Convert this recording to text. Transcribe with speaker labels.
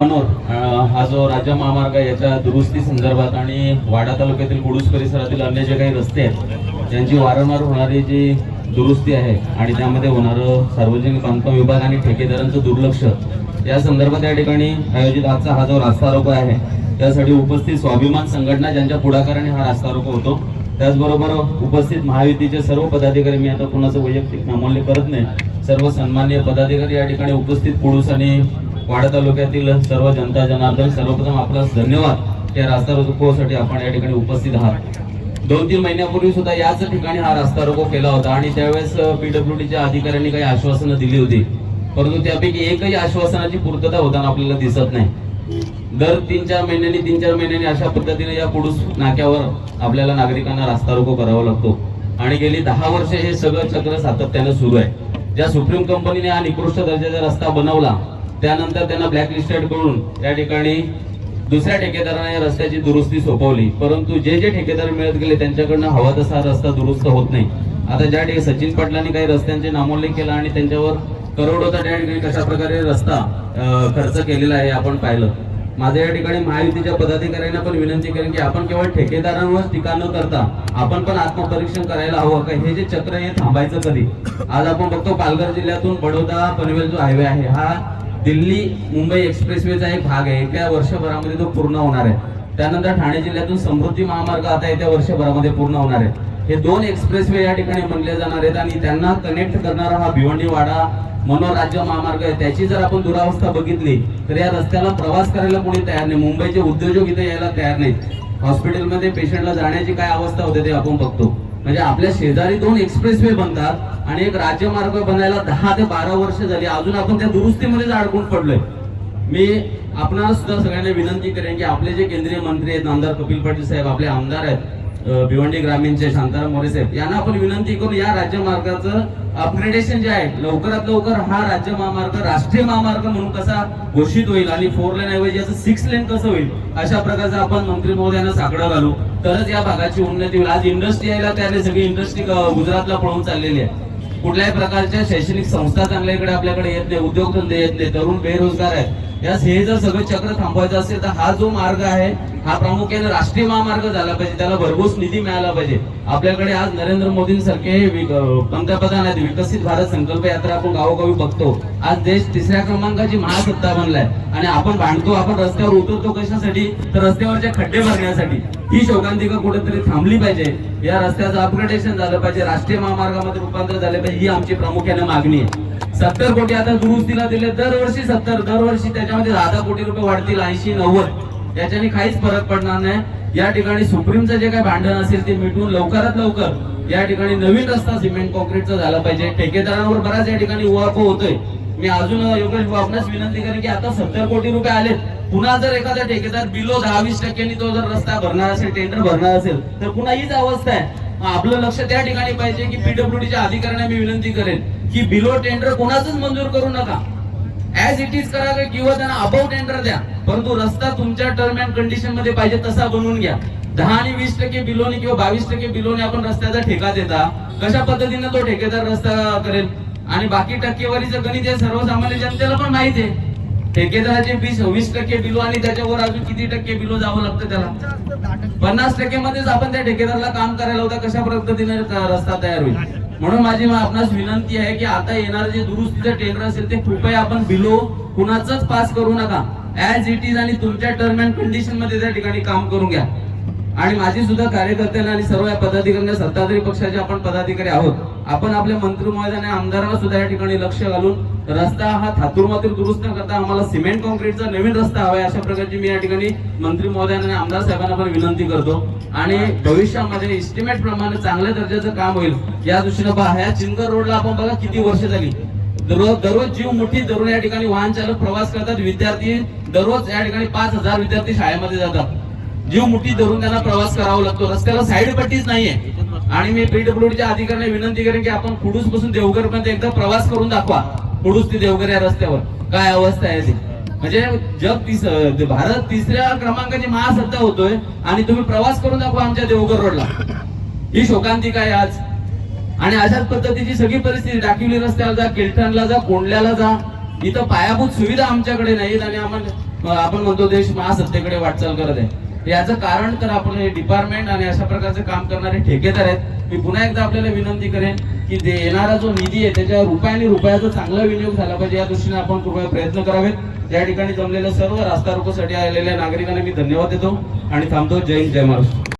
Speaker 1: मनोर हा जो राज्य महामार्ग आहे याच्या दुरुस्ती संदर्भात आणि वाडा तालुक्यातील गुडूस परिसरातील अन्य जे काही रस्ते आहेत त्यांची वारंवार होणारी जी दुरुस्ती आहे आणि त्यामध्ये होणारं सार्वजनिक बांधकाम विभाग आणि ठेकेदारांचं दुर्लक्ष या संदर्भात या ठिकाणी आयोजित आजचा हा जो रास्ता रोको आहे त्यासाठी उपस्थित स्वाभिमान संघटना ज्यांच्या पुढाकाराने हा रास्ता रोको होतो त्याचबरोबर उपस्थित महायुतीचे सर्व पदाधिकारी मी आता कुणाचं वैयक्तिक नामोल्य करत नाही सर्व सन्मान्य पदाधिकारी या ठिकाणी उपस्थित पुरुष आणि वाडा तालुक्यातील सर्व जनता जनार्दन सर्वप्रथम आपला धन्यवाद या रास्ता रोकोसाठी आपण या ठिकाणी उपस्थित आहात. दोन तीन महिन्यापूर्वी सुद्धा याच ठिकाणी हा रास्ता रोको केला होता आणि त्यावेळेस पीडब्ल्यूडीच्या अधिकाऱ्यांनी काही आश्वासनं दिली होती. परंतु त्यापैकी एकही आश्वासनाची पूर्तता होताना आपल्याला दिसत नाही. दर तीन चार महिन्यांनी तीन चार महिन्यांनी अशा पद्धतीने या पुढूस नाक्यावर आपल्याला नागरिकांना रास्ता रोको करावा लागतो. आणि गेली दहा वर्ष हे सगळं चक्र सातत्यानं सुरू आहे. ज्या सुप्रीम कंपनीने हा निकृष्ट दर्जाचा रस्ता बनवला त्यानंतर त्यांना ब्लॅकलिस्टेड करून त्या ठिकाणी दुसऱ्या ठेकेदाराने या रस्त्याची दुरुस्ती सोपवली. परंतु जे जे ठेकेदार मिळत गेले त्यांच्याकडनं हवा तसा रस्ता दुरुस्त होत नाही. आता ज्या ठिकाणी सचिन पाटलांनी काही रस्त्यांचे नामोल्लेख केला आणि त्यांच्यावर करोडोचा त्या ठिकाणी कशा प्रकारे रस्ता खर्च केलेला आहे आपण पाहिलं. माझ्या या ठिकाणी महायुतीच्या पदाधिकाऱ्यांना पण विनंती करेन की आपण केवळ ठेकेदारांवर टीका न करता आपण पण आत्मपरीक्षण करायला हवं का? हे जे चक्र हे थांबायचं कधी? आज आपण बघतो पालघर जिल्ह्यातून बडोदा पनवेल जो हायवे आहे हा दिल्ली मुंबई एक्सप्रेसवेचा एक भाग आहे. त्या वर्षभरामध्ये तो पूर्ण होणार आहे. त्यानंतर ठाणे जिल्ह्यातून समृद्धी महामार्ग आता येत्या वर्षभरामध्ये पूर्ण होणार आहे. हे दोन एक्सप्रेसवे या ठिकाणी बनले जाणार आहेत आणि त्यांना कनेक्ट करणारा हा भिवंडी वाडा मनोराज्य महामार्ग आहे. त्याची जर आपण दुरावस्था बघितली तर या रस्त्याला प्रवास करायला कोणी तयार नाही. मुंबईचे उद्योजक इथे यायला तयार नाहीत. हॉस्पिटलमध्ये पेशंटला जाण्याची काय अवस्था होते ते आपण बघतो. म्हणजे आपल्या शेजारी दोन एक्सप्रेसवे बनतात आणि एक राज्यमार्ग बनायला दहा ते बारा वर्ष झाली. अजून आपण त्या दुरुस्तीमध्येच अडकून पडलोय. मी आपणाला सुद्धा सगळ्यांना विनंती करेन की आपले जे केंद्रीय मंत्री आहेत आमदार कपिल पाटील साहेब आपले आमदार आहेत भिवंडी ग्रामीणचे शांताराम मोरे साहेब यांना आपण विनंती करू या राज्यमार्गाचं अपग्रेडेशन जे आहे लवकरात लवकर हा राज्य महामार्ग राष्ट्रीय महामार्ग म्हणून कसा घोषित होईल आणि फोर लेन ऐवजी याचं सिक्स लेन कसं होईल अशा प्रकारचं आपण मंत्री महोदयांना साकडं घालू. तरच या भागाची उन्नती होईल. आज इंडस्ट्री यायला त्याने सगळी इंडस्ट्री गुजरातला पळून चाललेली आहे. कुठल्याही प्रकारच्या शैक्षणिक संस्था चांगल्या इकडे आपल्याकडे येत नाही उद्योगधंदे येत नाही तरुण बेरोजगार आहेत. यास हे जर सगळं चक्र थांबवायचं असेल तर हा जो मार्ग आहे हा प्रामुख्याने राष्ट्रीय महामार्ग झाला पाहिजे त्याला भरघोस निधी मिळाला पाहिजे. आपल्याकडे आज नरेंद्र मोदींसारखे पंतप्रधान आहेत विकसित भारत संकल्प यात्रा आपण गावोगावी बघतो. आज देश तिसऱ्या क्रमांकाची महासत्ता बनलाय. आणि आपण भांडतो आपण रस्त्यावर उतरतो कशासाठी? तर रस्त्यावरचे खड्डे भरण्यासाठी. ही शोकांतिका कुठेतरी थांबली पाहिजे. या रस्त्याचं अपग्रेडेशन झालं पाहिजे. राष्ट्रीय महामार्गामध्ये रूपांतर झाले पाहिजे ही आमची प्रामुख्याने मागणी आहे. सत्तर कोटी आता दुरुस्तीला दिले दरवर्षी सत्तर दरवर्षी त्याच्यामध्ये दहा कोटी रुपये वाढतील ऐंशी नव्वद. याच्याने काहीच फरक पडणार नाही. या ठिकाणी सुप्रीमचं जे काही भांडण असेल ते मिटवून लवकरात लवकर या ठिकाणी नवीन रस्ता सिमेंट कॉन्क्रीटचा झाला पाहिजे. ठेकेदारांवर बराच या ठिकाणी उहापो होतोय. मी अजून योगेश आपणास विनंती करेन की आता सत्तर कोटी रुपये आलेत. पुन्हा जर एखादा ठेकेदार बिलो दहा वीस टक्क्यांनी तो जर रस्ता भरणार असेल टेंडर भरणार असेल तर पुन्हा हीच अवस्था आहे. आपलं लक्ष त्या ठिकाणी पाहिजे की पीडब्ल्यूडीच्या अधिकाऱ्यांना मी विनंती करेन की बिलो टेंडर कोणाचंच मंजूर करू नका. ऍज इट इज करा किंवा त्यांना अबाउट टेंडर द्या. परंतु रस्ता तुमच्या टर्म अँड कंडिशनमध्ये पाहिजे तसा बनवून घ्या. दहा आणि वीस टक्के बिलोने किंवा बावीस टक्के बिलोने आपण रस्त्याचा ठेका देता. कशा पद्धतीने तो ठेकेदार रस्ता करेल? आणि बाकी टक्केवारीचं गणित हे सर्वसामान्य जनतेला पण माहिती आहे. ठेकेदाराचे वीस वीस टक्के बिलो आणि त्याच्यावर अजून किती टक्के बिलो जावं लागतं त्याला? पन्नास टक्के मध्येच आपण त्या ठेकेदाराला काम करायला होता कशा पद्धतीने रस्ता तयार होईल? म्हणून माझी आपणास विनंती आहे की आता येणार जे दुरुस्तीचं टेंडर असेल ते कृपया आपण बिलो कुणाचाच पास करू नका. ऍज इट इज आणि तुमच्या टर्म अँड कंडिशनमध्ये त्या ठिकाणी काम करून घ्या. आणि माझी सुद्धा कार्यकर्त्यांना आणि सर्व या पदाधिकाऱ्यांना सत्ताधारी पक्षाचे आपण पदाधिकारी आहोत. आपण आपल्या मंत्री महोदयांना आमदारांना सुद्धा या ठिकाणी लक्ष घालून रस्ता हा थातुरमातूर दुरुस्त न करता आम्हाला सिमेंट कॉन्क्रीटचा नवीन रस्ता हवा आहे अशा प्रकारची मी या ठिकाणी मंत्री महोदयांना आणि आमदार साहेबांना पण विनंती करतो. आणि भविष्यामध्ये इस्टिमेट प्रमाणे चांगल्या दर्जाचं काम होईल या दृष्टीनं पहा. ह्या चिंगर रोडला आपण बघा किती वर्ष झाली. दररोज दररोज जीव मुठी धरून या ठिकाणी वाहन चालक प्रवास करतात. विद्यार्थी दररोज या ठिकाणी पाच हजार विद्यार्थी शाळेमध्ये जातात. जीव मुठी धरून त्यांना प्रवास करावा लागतो. रस्त्याला साईड पट्टीच नाहीये. आणि मी पीडब्ल्यूडीच्या अधिकाऱ्यांना विनंती करेन की आपण कुडूसपासून देवघर पर्यंत एकदा प्रवास करून दाखवा. कुडूस ते देवघर या रस्त्यावर. काय अवस्था आहे ती? म्हणजे जग तीस भारत तिसऱ्या क्रमांकाची महासत्ता होतोय आणि तुम्ही प्रवास करून दाखवा आमच्या देवघर रोडला. ही शोकांतिका आहे आज? आणि अशाच पद्धतीची सगळी परिस्थिती. डाकिवली रस्त्याला जा किल्टनला जा कोंडल्याला जा. इथं पायाभूत सुविधा आमच्याकडे नाहीत आणि आम्हाला आपण म्हणतो देश महासत्तेकडे वाटचाल करत आहे. याचं कारण तर आपण हे डिपार्टमेंट आणि अशा प्रकारचे काम करणारे ठेकेदार आहेत. मी पुन्हा एकदा आपल्याला विनंती करेन की जे येणारा जो निधी आहे त्याच्या रुपयाने रुपयाचा चांगला विनियोग झाला पाहिजे या दृष्टीने आपण कृपया प्रयत्न करावेत. या ठिकाणी जमलेल्या सर्व रास्ता रोकोसाठी आलेल्या नागरिकांना मी धन्यवाद देतो. आणि थांबतो. जय हिंद जय महाराष्ट्र.